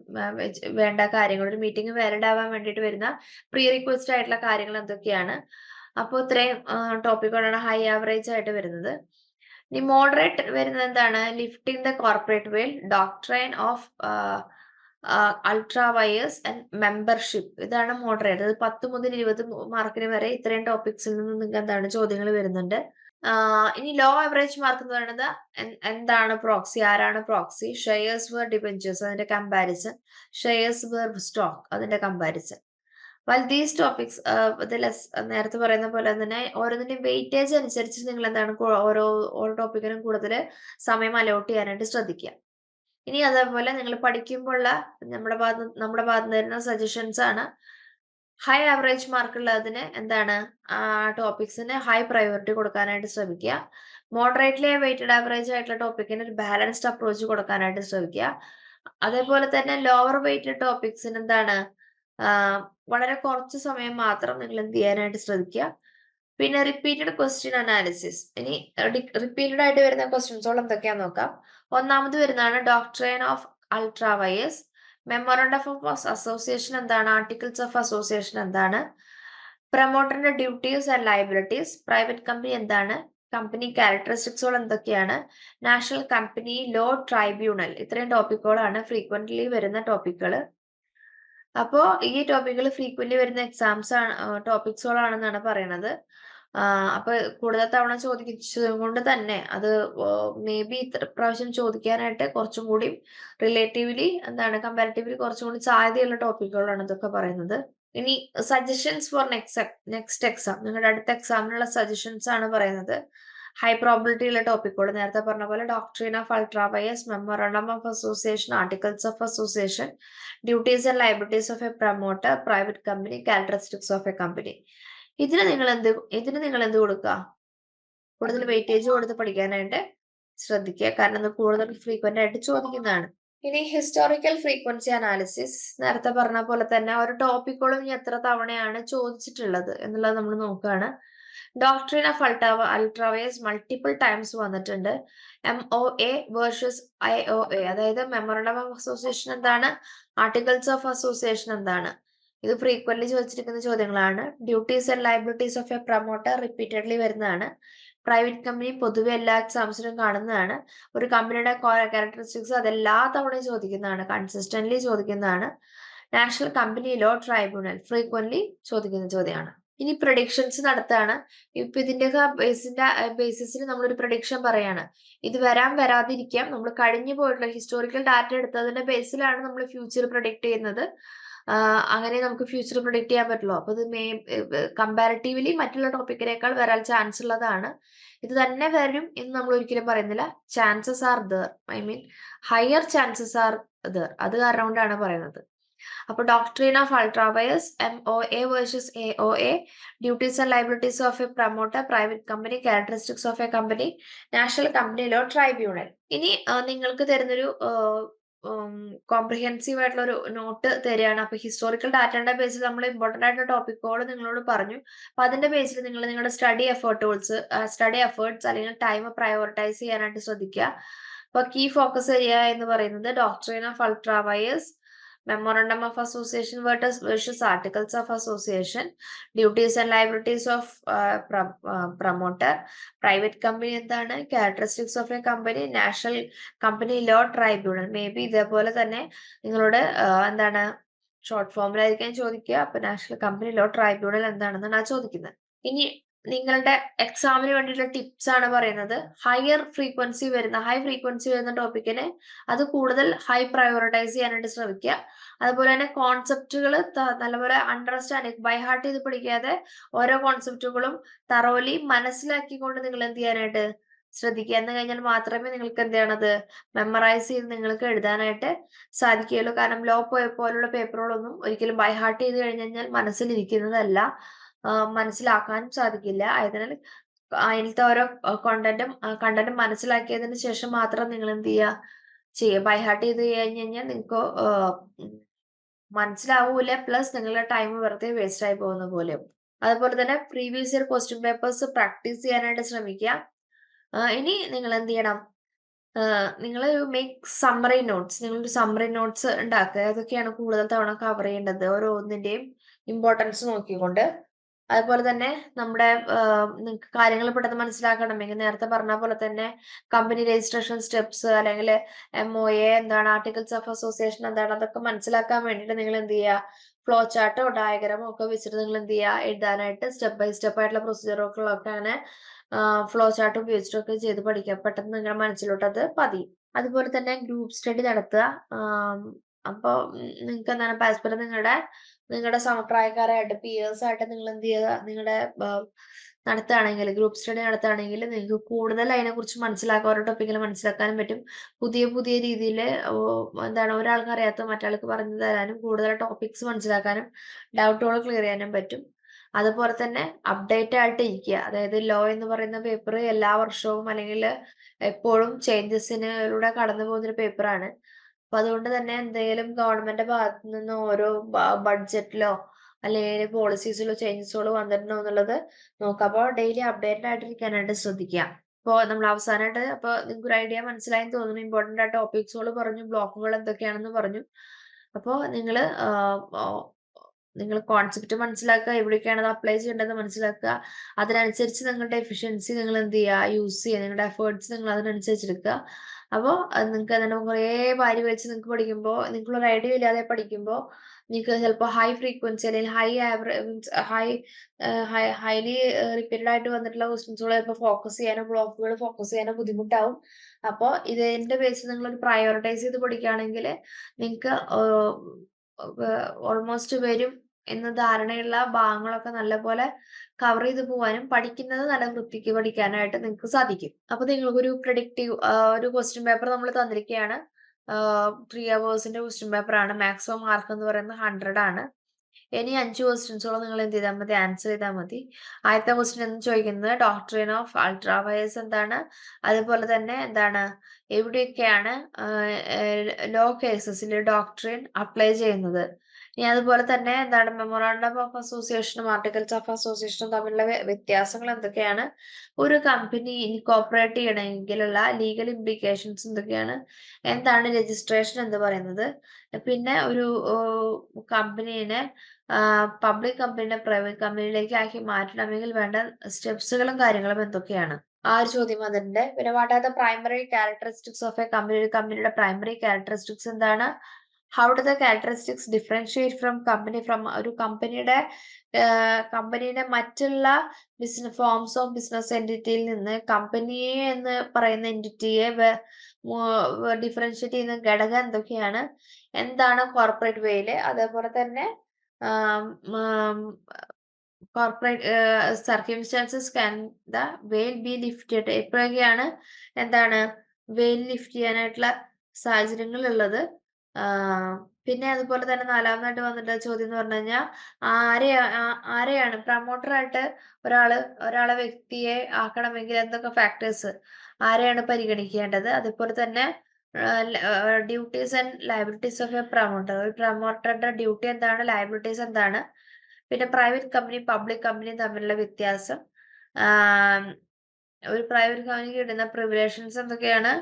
വേണ്ട കാര്യങ്ങൾ ഒരു മീറ്റിംഗ് വാലിഡ് ആവാൻ വേണ്ടിയിട്ട് വരുന്ന പ്രീ റിക്വസ്റ്റ് ആയിട്ടുള്ള കാര്യങ്ങൾ എന്തൊക്കെയാണ്? അപ്പോൾ ഇത്രയും ടോപ്പിക്കുകളാണ് ഹൈ ആവറേജ് ആയിട്ട് വരുന്നത്. ഇനി മോഡറേറ്റ് വരുന്നത് എന്താണ്? Lifting the corporate veil doctrine of ultra vires and membership ഇതാണ് മോഡറേറ്റ് അത് പത്ത് മുതൽ ഇരുപത് മാർക്കിന് വരെ ഇത്രയും ടോപ്പിക്സിൽ നിന്ന് നിങ്ങൾക്ക് എന്താണ് ചോദ്യങ്ങൾ വരുന്നുണ്ട്. ഇനി ലോ ആവറേജ് മാർക്ക് എന്ന് പറയുന്നത് എന്താണ് പ്രോക്സി ആരാണ് പ്രോക്സി ഷെയർസ് വേർ ഡിബെഞ്ചേഴ്സ് അതിന്റെ കമ്പാരിസൺ ഷെയർസ് വേർ സ്റ്റോക്ക് അതിന്റെ കമ്പാരിസൺ വൽ ദീസ് ടോപ്പിക്സ് ഇത് നേരത്തെ പറയുന്ന പോലെ തന്നെ ഓരോന്നിന്റെയും വെയിറ്റേജ് അനുസരിച്ച് നിങ്ങൾ എന്താണ് ഓരോ ഓരോ ടോപ്പിക്കിനും കൂടുതൽ സമയം അലോട്ട് ചെയ്യാനായിട്ട് ശ്രദ്ധിക്കുക. ഇനി അതേപോലെ നിങ്ങൾ പഠിക്കുമ്പോഴുള്ള നമ്മുടെ ഭാഗത്ത് നമ്മുടെ ഭാഗത്ത് നിന്ന് വരുന്ന സജഷൻസ് ആണ് ഹൈ ആവറേജ് മാർക്ക് ഉള്ളതിന് എന്താണ്? ആ ടോപ്പിക്സിന് ഹൈ പ്രയോറിറ്റി കൊടുക്കാനായിട്ട് ശ്രമിക്കുക. മോഡറേറ്റ്ലി വെയിറ്റഡ് ആവറേജ് ആയിട്ടുള്ള ടോപ്പിക്കിന് ഒരു ബാലൻസ്ഡ് അപ്രോച്ച് കൊടുക്കാനായിട്ട് ശ്രമിക്കുക. അതേപോലെ തന്നെ ലോവർ വെയിറ്റഡ് ടോപ്പിക്സിന് എന്താണ്? വളരെ കുറച്ച് സമയം മാത്രം നിങ്ങൾ എന്ത് ചെയ്യാനായിട്ട് ശ്രദ്ധിക്കുക പിന്നെ റിപ്പീറ്റഡ് ക്വസ്റ്റ്യൻ അനാലിസിസ് ഇനി റിപ്പീറ്റഡ് ആയിട്ട് വരുന്ന ക്വസ്റ്റ്യൻസോൾ എന്തൊക്കെയാന്ന് നോക്കാം. ഒന്നാമത് വരുന്നതാണ് doctrine of ultra vires memorandum of association എന്താണ്? ആർട്ടിക്കിൾസ് ഓഫ് അസോസിയേഷൻ എന്താണ്? പ്രൊമോട്ടറിന്റെ duties and liabilities private company എന്താണ്? കമ്പനി ക്യാരക്ടറിസ്റ്റിക്സുകൾ എന്തൊക്കെയാണ്? നാഷണൽ കമ്പനി ലോ ട്രൈബ്യൂണൽ ഇത്രയും ടോപ്പിക്കുകളാണ് ഫ്രീക്വന്റ്ലി വരുന്ന ടോപ്പിക്കുകൾ അപ്പോൾ ഈ ടോപ്പിക്കുകൾ ഫ്രീക്വന്റ്ലി വരുന്ന എക്സാംസ് ആണ് ടോപ്പിക്സുകളാണെന്നാണ് പറയുന്നത് അപ്പൊ കൂടുതൽ തവണ ചോദിച്ചത് കൊണ്ട് തന്നെ അത് മേ ബി ഇത്ര പ്രാവശ്യം ചോദിക്കാനായിട്ട് കുറച്ചും കൂടി റിലേറ്റീവ്ലി എന്താണ് കമ്പാരിറ്റീവ്ലി കുറച്ചും കൂടി സാധ്യതയുള്ള ടോപ്പിക്കുകളാണ് ഇതൊക്കെ പറയുന്നത്. ഇനി suggestions for next next exam നിങ്ങളുടെ അടുത്ത എക്സാമിനുള്ള സജഷൻസ് ആണ് പറയുന്നത്. ഹൈ പ്രോബിലിറ്റി ഉള്ള ടോപ്പിക്കുകൾ നേരത്തെ പറഞ്ഞ പോലെ doctrine of ultra vires memorandum of association articles of association duties and liabilities of a promoter private company characteristics of a company ഇതിന് നിങ്ങൾ എന്ത് ഇതിന് നിങ്ങൾ എന്ത് കൊടുക്കുക കൂടുതൽ വെയിറ്റേജ് കൊടുത്ത് പഠിക്കാനായിട്ട് ശ്രദ്ധിക്കുക. കാരണം ഇത് കൂടുതൽ ഫ്രീക്വന്റ് ആയിട്ട് ചോദിക്കുന്നതാണ്. ഇനി ഹിസ്റ്റോറിക്കൽ ഫ്രീക്വൻസി അനാലിസിസ് നേരത്തെ പറഞ്ഞ പോലെ തന്നെ ഒരു ടോപ്പിക്കോളും ഇനി എത്ര തവണയാണ് ചോദിച്ചിട്ടുള്ളത് എന്നുള്ളത് നമ്മൾ നോക്കുകയാണ്. Doctrine of ultra ultra vires multiple times വന്നിട്ടുണ്ട്. M O A versus I O A അതായത് മെമ്മോറണ്ടം ഓഫ് അസോസിയേഷൻ എന്താണ്? ആർട്ടിക്കിൾസ് ഓഫ് അസോസിയേഷൻ എന്താണ്? ഇത് ഫ്രീക്വന്റ്ലി ചോദിച്ചിരിക്കുന്ന ചോദ്യങ്ങളാണ്. Duties and liabilities of a promoter repeatedly വരുന്നതാണ്. പ്രൈവറ്റ് കമ്പനി പൊതുവെ എല്ലാ എക്സാംസിനും കാണുന്നതാണ്. ഒരു കമ്പനിയുടെ ക്യാരക്ടറിസ്റ്റിക്സ് അതെല്ലാ തവണയും ചോദിക്കുന്നതാണ്. കൺസിസ്റ്റന്റ്ലി ചോദിക്കുന്നതാണ്. National company law tribunal frequently ചോദിക്കുന്ന ചോദ്യമാണ്. ഇനി പ്രഡിക്ഷൻസ് നടത്താണ്. ഇപ്പൊ ഇതിന്റെയൊക്കെ ബേസിന്റെ ബേസിസിൽ നമ്മളൊരു പ്രഡിക്ഷൻ പറയാണ്. ഇത് വരാൻ വരാതിരിക്കാം. നമ്മൾ കഴിഞ്ഞു പോയിട്ടുള്ള ഹിസ്റ്റോറിക്കൽ ഡാറ്റ എടുത്തതിന്റെ ബേസിലാണ് നമ്മൾ ഫ്യൂച്ചർ പ്രൊഡിക്ട് ചെയ്യുന്നത്. അങ്ങനെ നമുക്ക് ഫ്യൂച്ചർ പ്രൊഡിക്റ്റ് ചെയ്യാൻ പറ്റുള്ളൂ. അപ്പൊ ഇത് മേ കമ്പാരിറ്റീവ്ലി മറ്റുള്ള ടോപ്പിക്കിനേക്കാൾ വരാൻ ചാൻസ് ഉള്ളതാണ്. ഇത് തന്നെ വരും എന്ന് നമ്മൾ ഒരിക്കലും പറയുന്നില്ല. Chances are there I mean higher chances are there അത് കാരണം കൊണ്ടാണ് പറയുന്നത്. അപ്പൊ doctrine of ultra vires M O A versus A O A duties and liabilities of a promoter private company characteristics of a company national company law tribunal ഇനി നിങ്ങൾക്ക് തരുന്നൊരു comprehensive ആയിട്ടുള്ള ഒരു നോട്ട് തരികയാണ്. അപ്പൊ ഹിസ്റ്റോറിക്കൽ ഡാറ്റയുടെ ബേസിൽ നമ്മൾ ഇമ്പോർട്ടന്റ് ആയിട്ടുള്ള ടോപ്പിക്കുകൾ നിങ്ങളോട് പറഞ്ഞു. അപ്പൊ അതിന്റെ ബേസിൽ നിങ്ങൾ നിങ്ങളുടെ സ്റ്റഡി എഫേർട്ടുകൾസ് സ്റ്റഡി എഫേർട്സ് അല്ലെങ്കിൽ ടൈം പ്രയോറിറ്റൈസ് ചെയ്യാനായിട്ട് ശ്രദ്ധിക്കുക. അപ്പൊ കീ ഫോക്കസ് ഏരിയ എന്ന് പറയുന്നത് doctrine of memorandum of association versus versus articles of association duties and liabilities of promoter private company എന്താണ്? Characteristics of a company national company law tribunal may be ഇതേപോലെ തന്നെ നിങ്ങളോട് എന്താണ് ഷോർട്ട് ഫോമിലായിരിക്കാൻ ചോദിക്കുക. അപ്പൊ national company law tribunal എന്താണെന്നാണ് ചോദിക്കുന്നത്. ഇനി നിങ്ങളുടെ എക്സാമിന് വേണ്ടിയിട്ടുള്ള ടിപ്സ് ആണ് പറയുന്നത്. ഹയർ ഫ്രീക്വൻസി വരുന്ന ഹൈ ഫ്രീക്വൻസി വരുന്ന ടോപ്പിക്കിനെ അത് കൂടുതൽ ഹൈ പ്രയോറിറ്റൈസ് ചെയ്യാനായിട്ട് ശ്രമിക്കുക. അതുപോലെ തന്നെ കോൺസെപ്റ്റുകൾ നല്ലപോലെ അണ്ടർസ്റ്റാൻഡിങ് ബൈ ഹാർട്ട് ചെയ്ത് പഠിക്കാതെ ഓരോ കോൺസെപ്റ്റുകളും തറോലി മനസ്സിലാക്കിക്കൊണ്ട് നിങ്ങൾ എന്ത് ചെയ്യാനായിട്ട് ശ്രദ്ധിക്കുക. എന്ന് കഴിഞ്ഞാൽ മാത്രമേ നിങ്ങൾക്ക് എന്ത് ചെയ്യണത്? മെമ്മറൈസ് ചെയ്ത് നിങ്ങൾക്ക് എഴുതാനായിട്ട് സാധിക്കുകയുള്ളൂ. കാരണം ലോ പോയ പോലുള്ള പേപ്പറുകളൊന്നും ഒരിക്കലും ബൈ ഹാർട്ട് ചെയ്ത് കഴിഞ്ഞു കഴിഞ്ഞാൽ മനസ്സിലിരിക്കുന്നതല്ല മനസ്സിലാക്കാനും സാധിക്കില്ല. ആയതിനാൽ അതിലത്തെ ഓരോ കോണ്ടന്റും കണ്ടന്റും മനസ്സിലാക്കിയതിന് ശേഷം മാത്രം നിങ്ങൾ എന്ത് ചെയ്യുക ചെയ്യുക ബൈ ഹാർട്ട് ചെയ്ത് കഴിഞ്ഞ് കഴിഞ്ഞാൽ നിങ്ങൾക്ക് മനസ്സിലാവൂല പ്ലസ് നിങ്ങളുടെ ടൈം വെറുതെ വേസ്റ്റ് ആയി പോകുന്ന പോലെ അതുപോലെ തന്നെ previous year question papers practice ചെയ്യാനായിട്ട് ശ്രമിക്കുക. ഇനി നിങ്ങൾ എന്ത് ചെയ്യണം നിങ്ങൾ മേക്ക് സമ്മറി നോട്ട്സ് നിങ്ങളൊരു സമ്മറി നോട്ട്സ് ഉണ്ടാക്കുക. അതൊക്കെയാണ് കൂടുതൽ തവണ കവർ ചെയ്യേണ്ടത്. ഓരോന്നിന്റെയും ഇമ്പോർട്ടൻസ് നോക്കിക്കൊണ്ട്. അതുപോലെ തന്നെ നമ്മുടെ നിങ്ങൾക്ക് കാര്യങ്ങൾ പെട്ടെന്ന് മനസ്സിലാക്കണമെങ്കിൽ നേരത്തെ പറഞ്ഞ പോലെ തന്നെ കമ്പനി രജിസ്ട്രേഷൻ സ്റ്റെപ്സ് അല്ലെങ്കിൽ എം ഒ എ എന്താണ് ആർട്ടിക്കിൾസ് ഓഫ് അസോസിയേഷൻ എന്താണ് അതൊക്കെ മനസ്സിലാക്കാൻ വേണ്ടിയിട്ട് നിങ്ങൾ എന്ത് ചെയ്യുക? ഫ്ലോ ചാർട്ടോ ഡയഗ്രാമോ ഒക്കെ വെച്ചിട്ട് നിങ്ങൾ എന്ത് ചെയ്യുക? എഴുതാനായിട്ട് സ്റ്റെപ്പ് ബൈ സ്റ്റെപ്പ് ആയിട്ടുള്ള പ്രൊസീജിയറുകളൊക്കെ അങ്ങനെ ഫ്ലോ ചാർട്ട് ഉപയോഗിച്ചിട്ടൊക്കെ ചെയ്ത് പഠിക്കുക. പെട്ടെന്ന് നിങ്ങളുടെ മനസ്സിലോട്ട് അത് പതിയും. അതുപോലെ തന്നെ ഗ്രൂപ്പ് സ്റ്റഡി നടത്തുക. അപ്പോൾ നിങ്ങൾക്ക് എന്താണ് പരസ്പരം നിങ്ങളുടെ നിങ്ങളുടെ സമപ്രായക്കാരായിട്ട് പിയേഴ്സ് ആയിട്ട് നിങ്ങൾ എന്ത് ചെയ്യുക നിങ്ങളുടെ നടത്തുകയാണെങ്കിൽ ഗ്രൂപ്പ് സ്റ്റഡി നടത്തുകയാണെങ്കിൽ നിങ്ങൾക്ക് കൂടുതൽ അതിനെക്കുറിച്ച് മനസ്സിലാക്കാൻ ഓരോ ടോപ്പിക്കിൽ മനസ്സിലാക്കാനും പറ്റും. പുതിയ പുതിയ രീതിയിൽ എന്താണ് ഒരാൾക്ക് അറിയാത്ത മറ്റാൾക്ക് പറഞ്ഞു തരാനും കൂടുതൽ ടോപ്പിക്സ് മനസ്സിലാക്കാനും ഡൗട്ടുകൾ ക്ലിയർ ചെയ്യാനും പറ്റും. അതുപോലെ തന്നെ അപ്ഡേറ്റ് ആയിട്ട് ഇരിക്കുക അതായത് ലോ എന്ന് പറയുന്ന പേപ്പർ എല്ലാ വർഷവും അല്ലെങ്കിൽ എപ്പോഴും ചേഞ്ചസിലൂടെ കടന്നു പോകുന്ന ഒരു പേപ്പറാണ് അപ്പൊ അതുകൊണ്ട് തന്നെ എന്തെങ്കിലും ഗവൺമെന്റ് ഭാഗത്തു നിന്ന് ഓരോ ബഡ്ജറ്റിലോ അല്ലെങ്കിൽ പോളിസീസിലോ ചേഞ്ചസുകളോ വന്നിട്ടുണ്ടോ എന്നുള്ളത് നോക്കാം. അപ്പോൾ ഡെയിലി അപ്ഡേറ്റഡ് ആയിട്ടിരിക്കാനായിട്ട് ശ്രദ്ധിക്കുക. അപ്പോൾ നമ്മൾ അവസാനമായിട്ട് അപ്പോൾ നിങ്ങൾക്ക് ഒരു ഐഡിയ മനസ്സിലായെന്ന് തോന്നുന്നു. ഇമ്പോർട്ടന്റ് ആയിട്ട് ടോപ്പിക്സുകൾ പറഞ്ഞു ബ്ലോക്കുകൾ എന്തൊക്കെയാണെന്ന് പറഞ്ഞു. അപ്പോൾ നിങ്ങൾ നിങ്ങൾ കോൺസെപ്റ്റ് മനസ്സിലാക്കുക എവിടേക്കാണ് അത് അപ്ലൈ ചെയ്യേണ്ടത് മനസ്സിലാക്കുക. അതിനനുസരിച്ച് നിങ്ങളുടെ എഫിഷ്യൻസി നിങ്ങൾ എന്ത് ചെയ്യുക യൂസ് ചെയ്യുക. നിങ്ങളുടെ എഫേർട്സ് നിങ്ങൾ അതിനനുസരിച്ച് എടുക്കുക. അപ്പോൾ നിങ്ങൾക്ക് അതിനെ കുറേ വാരി വലിച്ച് നിങ്ങൾക്ക് പഠിക്കുമ്പോൾ നിങ്ങൾക്കൊരു ഐഡിയ ഇല്ലാതെ പഠിക്കുമ്പോൾ നിങ്ങൾക്ക് ചിലപ്പോൾ ഹൈ ഫ്രീക്വൻസി അല്ലെങ്കിൽ high average high highly repeated ആയിട്ട് വന്നിട്ടുള്ള ക്വസ്റ്റ്യൻസുകൾ ചിലപ്പോൾ ഫോക്കസ് ചെയ്യാനോ ബ്ലോക്കുകൾ ഫോക്കസ് ചെയ്യാനോ ബുദ്ധിമുട്ടാവും. അപ്പോൾ ഇതിന്റെ ബേസിൽ നിങ്ങൾ ഒരു പ്രയോറിറ്റൈസ് ചെയ്ത് പഠിക്കുകയാണെങ്കിൽ നിങ്ങൾക്ക് ഓൾമോസ്റ്റ് വരും എന്ന ധാരണയുള്ള ഭാഗങ്ങളൊക്കെ നല്ലപോലെ കവർ ചെയ്ത് പോവാനും പഠിക്കുന്നത് നല്ല വൃത്തിക്ക് പഠിക്കാനായിട്ട് നിങ്ങൾക്ക് സാധിക്കും. അപ്പൊ നിങ്ങൾക്കൊരു പ്രഡിക്റ്റീവ് ഒരു ക്വസ്റ്റ്യൻ പേപ്പർ നമ്മൾ തന്നിരിക്കുകയാണ് ത്രീ അവേഴ്സിന്റെ ക്വസ്റ്റ്യൻ പേപ്പർ ആണ്. മാക്സിമം മാർക്ക് എന്ന് പറയുന്നത് ഹൺഡ്രഡ് ആണ്. ഇനി അഞ്ച് ക്വസ്റ്റ്യൻസോളം നിങ്ങൾ എന്ത് ചെയ്താൽ മതി? ആൻസർ ചെയ്താൽ മതി. ആദ്യത്തെ ക്വസ്റ്റ്യൻ എന്ന് ചോദിക്കുന്നത് ഡോക്ടറിൻ ഓഫ് അൾട്രാവയസ് എന്താണ്? അതുപോലെ തന്നെ എന്താണ്? എവിടെയൊക്കെയാണ് ലോ കേസസിൽ ഡോക്ടറിൻ അപ്ലൈ ചെയ്യുന്നത്? ഇനി അതുപോലെ തന്നെ എന്താണ് മെമ്മോറാണ്ടം ഓഫ് അസോസിയേഷനും ആർട്ടിക്കൽസ് ഓഫ് അസോസിയേഷനും തമ്മിലുള്ള വ്യത്യാസങ്ങൾ എന്തൊക്കെയാണ്? ഒരു കമ്പനി ഇൻകോപ്പറേറ്റ് ചെയ്യണമെങ്കിലുള്ള ലീഗൽ ഇംപ്ലിക്കേഷൻസ് എന്തൊക്കെയാണ്? എന്താണ് രജിസ്ട്രേഷൻ എന്ന് പറയുന്നത്? പിന്നെ ഒരു കമ്പനീനെ പബ്ലിക് കമ്പനിയുടെ പ്രൈവറ്റ് കമ്പനിയിലേക്ക് ആക്കി മാറ്റണമെങ്കിൽ വേണ്ട സ്റ്റെപ്സുകളും കാര്യങ്ങളും എന്തൊക്കെയാണ്? ആ ഒരു ചോദ്യം അതിന്റെ പിന്നെ what are the primary characteristics of a company കമ്പനിയുടെ പ്രൈമറി ക്യാരക്ടറിസ്റ്റിക്സ് എന്താണ്? How do the characteristics differentiate from company from ഒരു കമ്പനിയുടെ കമ്പനിയുടെ മറ്റുള്ള ബിസിനസ് ഫോംസ് ഓഫ് ബിസിനസ് എന്റിറ്റിയിൽ നിന്ന് കമ്പനിയെ എന്ന് പറയുന്ന എന്റിറ്റിയെ ഡിഫറൻഷിയേറ്റ് ചെയ്യുന്ന ഘടകം എന്തൊക്കെയാണ്? എന്താണ് കോർപ്പറേറ്റ് വേയിൽ അതേപോലെ തന്നെ corporate circumstances can the veil be lifted എപ്പോഴൊക്കെയാണ് എന്താണ് വെയിൽ ലിഫ്റ്റ് ചെയ്യാനായിട്ടുള്ള സാഹചര്യങ്ങൾ പിന്നെ അതുപോലെ തന്നെ നാലാമതായിട്ട് വന്നിട്ടുള്ള ചോദ്യം എന്ന് പറഞ്ഞു കഴിഞ്ഞാൽ ആരെ ആരെയാണ് പ്രമോട്ടറായിട്ട് ഒരാൾ ഒരാളെ വ്യക്തിയെ ആക്കണമെങ്കിൽ എന്തൊക്കെ ഫാക്ടേഴ്സ് ആരെയാണ് പരിഗണിക്കേണ്ടത്? അതുപോലെ തന്നെ duties and liabilities of a promoter ഒരു പ്രമോട്ടറുടെ ഡ്യൂട്ടി എന്താണ് ലയബിലിറ്റീസ് എന്താണ്? പിന്നെ പ്രൈവറ്റ് കമ്പനി പബ്ലിക് കമ്പനി തമ്മിലുള്ള വ്യത്യാസം. ഒരു പ്രൈവറ്റ് കമ്പനിക്ക് കിട്ടുന്ന പ്രിവിലേഷൻസ് എന്തൊക്കെയാണ്?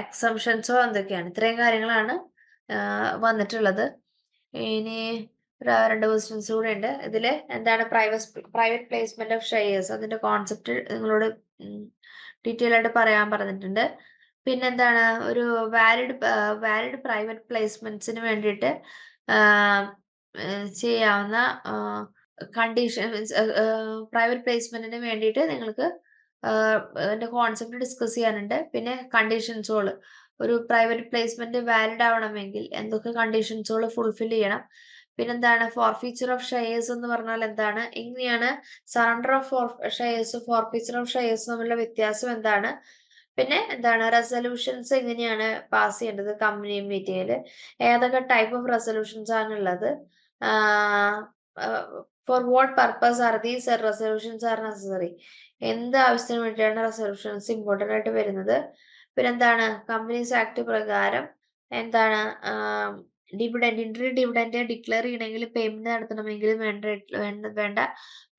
എക്സംഷൻസോ എന്തൊക്കെയാണ്? ഇത്രയും കാര്യങ്ങളാണ് വന്നിട്ടുള്ളത്. ഇനി രണ്ട് ക്വസ്റ്റ്യൻസ് കൂടെ ഉണ്ട് ഇതിൽ എന്താണ് private private placement of shares അതിന്റെ കോൺസെപ്റ്റ് നിങ്ങളോട് ഡീറ്റെയിൽ ആയിട്ട് പറയാൻ പറഞ്ഞിട്ടുണ്ട്. പിന്നെന്താണ്? ഒരു വാലിഡ് വാലിഡ് പ്രൈവറ്റ് പ്ലേസ്മെന്റ്സിന് വേണ്ടിയിട്ട് ചെയ്യാവുന്ന കണ്ടീഷൻ മീൻസ് പ്രൈവറ്റ് പ്ലേസ്മെന്റിന് വേണ്ടിയിട്ട് നിങ്ങൾക്ക് അതിന്റെ കോൺസെപ്റ്റ് ഡിസ്കസ് ചെയ്യാനുണ്ട്. പിന്നെ കണ്ടീഷൻസുകൾ ഒരു പ്രൈവറ്റ് പ്ലേസ്മെന്റ് വാലിഡ് ആവണമെങ്കിൽ എന്തൊക്കെ കണ്ടീഷൻസുകൾ ഫുൾഫിൽ ചെയ്യണം? പിന്നെന്താണ്? ഫോർ ഫീച്ചർ ഓഫ് ഷെയർസ് എന്ന് പറഞ്ഞാൽ എന്താണ്? എങ്ങനെയാണ് surrender of for shares forfeiture of shares തമ്മിലുള്ള വ്യത്യാസം എന്താണ്? പിന്നെ എന്താണ്? റെസൊല്യൂഷൻസ് എങ്ങനെയാണ് പാസ് ചെയ്യേണ്ടത്? കമ്പനി മീറ്റിംഗിൽ ഏതൊക്കെ ടൈപ്പ് ഓഫ് റെസൊല്യൂഷൻസ് ആണ് ഉള്ളത്? For what purpose are these resolutions are necessary എന്ത് ആവശ്യത്തിന് വേണ്ടിയാണ് റെസൊല്യൂഷൻസ് ഇമ്പോർട്ടന്റ് ആയിട്ട് വരുന്നത്? പിന്നെന്താണ്? കമ്പനീസ് ആക്ട് പ്രകാരം എന്താണ് ഡിവിഡൻഡ് ഇന്റർ ഡിവിഡൻഡ് ഡിക്ലെയർ ചെയ്യണമെങ്കിൽ പേയ്മെന്റ് നടത്തണമെങ്കിൽ വേണ്ട വേണ്ട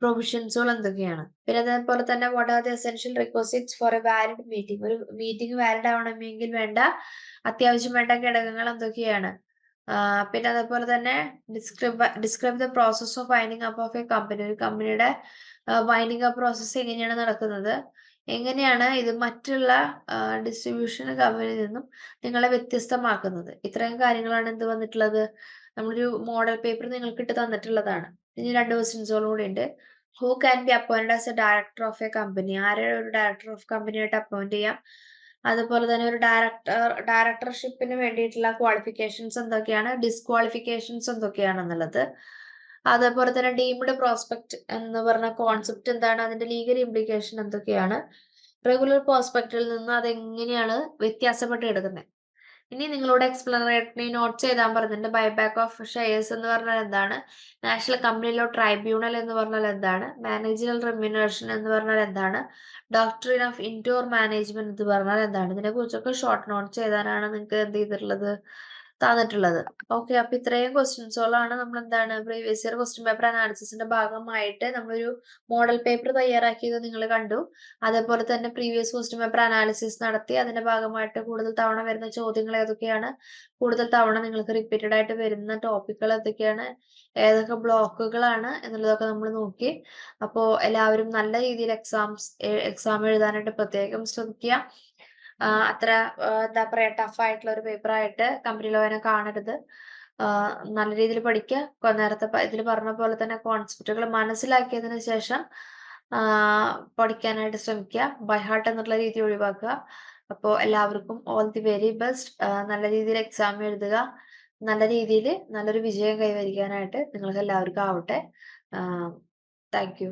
പ്രൊവിഷൻസുകൾ എന്തൊക്കെയാണ്? പിന്നെ അതേപോലെ തന്നെ what are the essential requisites for a valid meeting ഒരു മീറ്റിംഗ് വാലിഡ് ആവണമെങ്കിൽ വേണ്ട അത്യാവശ്യം വേണ്ട ഘടകങ്ങൾ എന്തൊക്കെയാണ്? പിന്നെ അതേപോലെ തന്നെ describe describe the process of winding up of a company ഒരു കമ്പനിയുടെ വൈനിങ് അപ്പ് പ്രോസസ് എങ്ങനെയാണ് നടക്കുന്നത്? എങ്ങനെയാണ് ഇത് മറ്റുള്ള ഡിസ്ട്രിബ്യൂഷൻ കമ്പനിയിൽ നിന്നും നിങ്ങളെ വ്യത്യസ്തമാക്കുന്നത്? ഇത്രയും കാര്യങ്ങളാണ് എന്ത് വന്നിട്ടുള്ളത്? നമ്മളൊരു മോഡൽ പേപ്പർ നിങ്ങൾക്ക് ഇട്ട് തന്നിട്ടുള്ളതാണ്. ഇനി രണ്ട് ക്വസ്റ്റ്യൻസുകളും കൂടി ഉണ്ട്. Who can be appointed as a director of a company ആരെ ഒരു ഡയറക്ടർ ഓഫ് കമ്പനി ആയിട്ട് അപ്പോയിന്റ് ചെയ്യാം? അതുപോലെ തന്നെ ഒരു ഡയറക്ടർ ഡയറക്ടർഷിപ്പിന് വേണ്ടിയിട്ടുള്ള ക്വാളിഫിക്കേഷൻസ് എന്തൊക്കെയാണ്? ഡിസ്ക്വാളിഫിക്കേഷൻസ് എന്തൊക്കെയാണെന്നുള്ളത്. അതേപോലെ തന്നെ ഡീംഡ് പ്രോസ്പെക്ട് എന്ന് പറഞ്ഞ കോൺസെപ്റ്റ് എന്താണ്? അതിന്റെ ലീഗൽ ഇംപ്ലിക്കേഷൻ എന്തൊക്കെയാണ്? റെഗുലർ പ്രോസ്പെക്റ്റിൽ നിന്ന് അതെങ്ങനെയാണ് വ്യത്യാസപ്പെട്ട് എടുക്കുന്നത് ഇനി നിങ്ങളോട് എക്സ്പ്ലനേറ്ററി നോട്ട്സ് എഴുതാൻ പറഞ്ഞിട്ടുണ്ട്. ബൈബാക്ക് ഓഫ് ഷെയർസ് എന്ന് പറഞ്ഞാൽ എന്താണ്? നാഷണൽ കമ്പനി ലോ ട്രൈബ്യൂണൽ എന്ന് പറഞ്ഞാൽ എന്താണ്? മാനേജറൽ റെമ്യൂണേഷൻ എന്ന് പറഞ്ഞാൽ എന്താണ്? ഡോക്ടറിൻ ഓഫ് ഇൻഡോർ മാനേജ്മെന്റ് എന്ന് പറഞ്ഞാൽ എന്താണ്? ഇതിനെ കുറിച്ചൊക്കെ ഷോർട്ട് നോട്ട്സ് എഴുതാനാണ് നിങ്ങൾക്ക് എന്ത് ചെയ്തിട്ടുള്ളത്? തന്നിട്ടുള്ളത്. ഓക്കെ അപ്പൊ ഇത്രയും ക്വസ്റ്റ്യൻസുകളാണ് നമ്മൾ എന്താണ് പ്രീവിയസ് ഇയർ ക്വസ്റ്റ്യൻ പേപ്പർ അനാലിസിസിന്റെ ഭാഗമായിട്ട് നമ്മളൊരു മോഡൽ പേപ്പർ തയ്യാറാക്കിയത് നിങ്ങൾ കണ്ടു. അതേപോലെ തന്നെ പ്രീവിയസ് ക്വസ്റ്റ്യൻ പേപ്പർ അനാലിസിസ് നടത്തി അതിന്റെ ഭാഗമായിട്ട് കൂടുതൽ തവണ വരുന്ന ചോദ്യങ്ങൾ ഏതൊക്കെയാണ്? കൂടുതൽ തവണ നിങ്ങൾക്ക് റിപ്പീറ്റഡ് ആയിട്ട് വരുന്ന ടോപ്പിക്കുകൾ ഏതൊക്കെയാണ്? ഏതൊക്കെ ബ്ലോക്കുകളാണ് എന്നുള്ളതൊക്കെ നമ്മൾ നോക്കി. അപ്പോൾ എല്ലാവരും നല്ല രീതിയിൽ എക്സാംസ് എക്സാം എഴുതാനായിട്ട് പ്രത്യേകം ശ്രമിക്കുക ആ, അത്ര എന്താ പറയാ ടഫ് ആയിട്ടുള്ള ഒരു പേപ്പർ ആയിട്ട് കമ്പനി ലോനെ കാണരുത്. നല്ല രീതിയിൽ പഠിക്കുക നേരത്തെ ഇതിൽ പറഞ്ഞ പോലെ തന്നെ കോൺസെപ്റ്റുകൾ മനസ്സിലാക്കിയതിന് ശേഷം പഠിക്കാനായിട്ട് ശ്രമിക്കുക ബൈ ഹാർട്ട് എന്നുള്ള രീതി ഒഴിവാക്കുക അപ്പോൾ എല്ലാവർക്കും ഓൾ ദി വെരി ബെസ്റ്റ് നല്ല രീതിയിൽ എക്സാം എഴുതുക. നല്ല രീതിയിൽ നല്ലൊരു വിജയം കൈവരിക്കാനായിട്ട് നിങ്ങൾക്ക് എല്ലാവർക്കും ആവട്ടെ താങ്ക് യു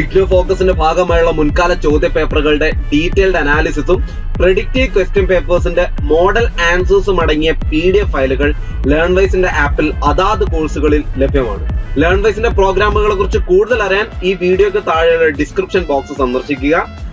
ഇഗ്നോ ഫോക്കസിന്റെ ഭാഗമായുള്ള മുൻകാല ചോദ്യ പേപ്പറുകളുടെ ഡീറ്റെയിൽഡ് അനാലിസിസും പ്രെഡിക്റ്റീവ് ക്വസ്റ്റ്യൻ പേപ്പേഴ്സിന്റെ മോഡൽ ആൻസേഴ്സും അടങ്ങിയ പി ഡി എഫ് ഫയലുകൾ ലേൺ വൈസിന്റെ ആപ്പിൽ അതാത് കോഴ്സുകളിൽ ലഭ്യമാണ്. ലേൺ വൈസിന്റെ പ്രോഗ്രാമുകളെ കുറിച്ച് കൂടുതൽ അറിയാൻ ഈ വീഡിയോക്ക് താഴെയുള്ള ഡിസ്ക്രിപ്ഷൻ ബോക്സ് സന്ദർശിക്കുക.